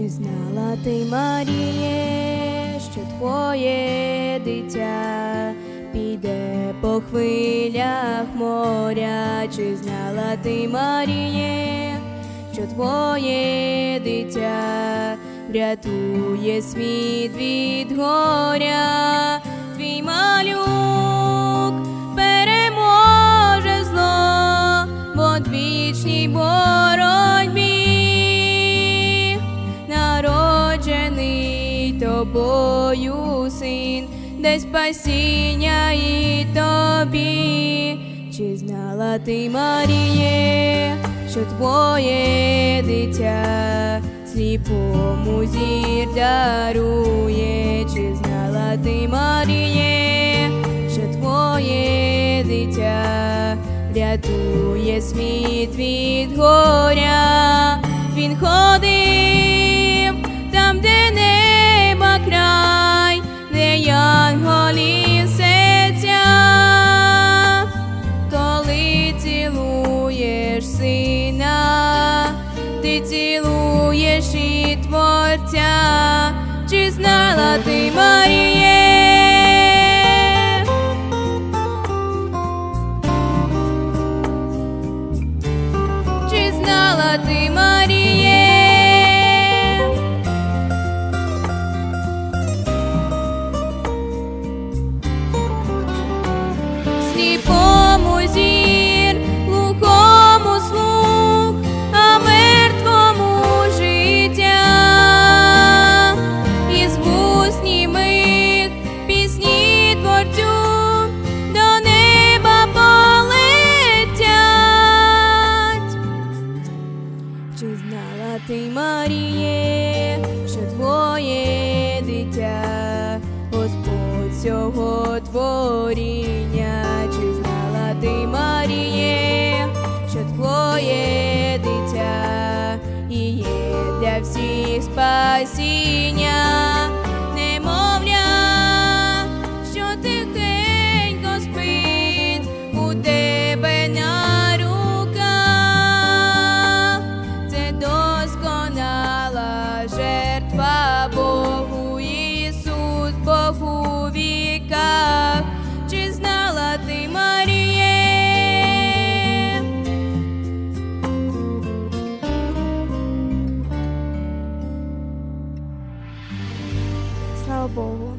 знала ти, Маріє, що твоє дитя піде по хвилях моря, чи знала ти, Маріє, що твоє дитя врятує світ від горя, тобою син, де спасіння і тобі, чи знала ти, Маріє, що твоє дитя сліпому зір дарує, чи знала ти, Маріє, що твоє дитя рятує світ від горя, цілуєш сина, ти цілуєш і творця, чи знала ти Маріє? Чи знала ти Маріє? Сліпому Маріє, що твоє дитя, Господь всього творіння, чи знала ти, Маріє, що твоє дитя і є для всіх спасіння? річках, чи знала ти Маріє? Слава Богу.